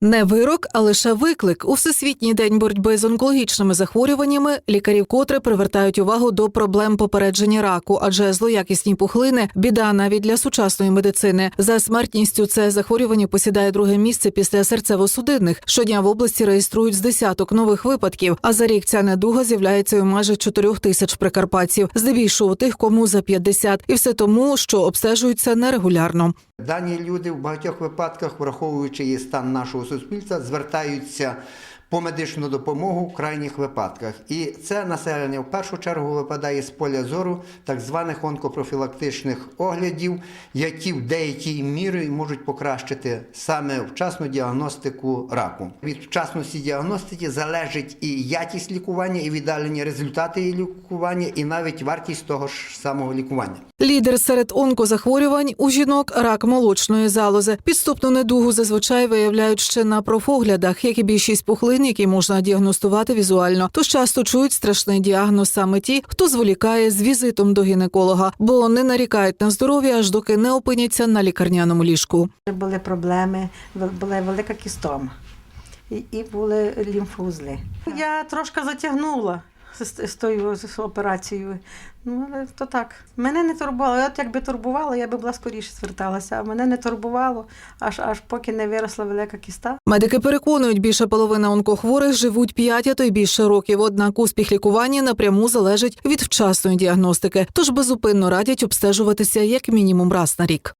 Не вирок, а лише виклик. У всесвітній день боротьби з онкологічними захворюваннями лікарі вкотре привертають увагу до проблем попередження раку, адже злоякісні пухлини біда навіть для сучасної медицини. За смертністю це захворювання посідає друге місце після серцево-судинних. Щодня в області реєструють з десяток нових випадків. А за рік ця недуга з'являється у майже чотирьох тисяч прикарпатців, здебільшого тих, кому за 50. І все тому, що обстежуються нерегулярно. Дані люди в багатьох випадках, враховуючи і стан нашого суспільства, звертаються по медичну допомогу в крайніх випадках. І це населення в першу чергу випадає з поля зору так званих онкопрофілактичних оглядів, які в деякій мірі можуть покращити саме вчасну діагностику раку. Від вчасності діагностики залежить і якість лікування, і віддалені результати лікування, і навіть вартість того ж самого лікування. Лідер серед онкозахворювань у жінок рак молочної залози. Підступну недугу зазвичай виявляють ще на профоглядах, як і більшість пухлин, які можна діагностувати візуально. Тож часто чують страшний діагноз саме ті, хто зволікає з візитом до гінеколога, бо не нарікають на здоров'я, аж доки не опиняться на лікарняному ліжку. Були проблеми, була велика кістома і були лімфузли. Я трошки затягнула з, з тою з операцією. Ну, але то так. Мене не турбувало. От якби турбувало, я би була скоріше зверталася. А мене не турбувало, аж аж поки не виросла велика кіста. Медики переконують, більша половина онкохворих живуть 5, а то й більше років. Однак успіх лікування напряму залежить від вчасної діагностики. Тож безупинно радять обстежуватися як мінімум раз на рік.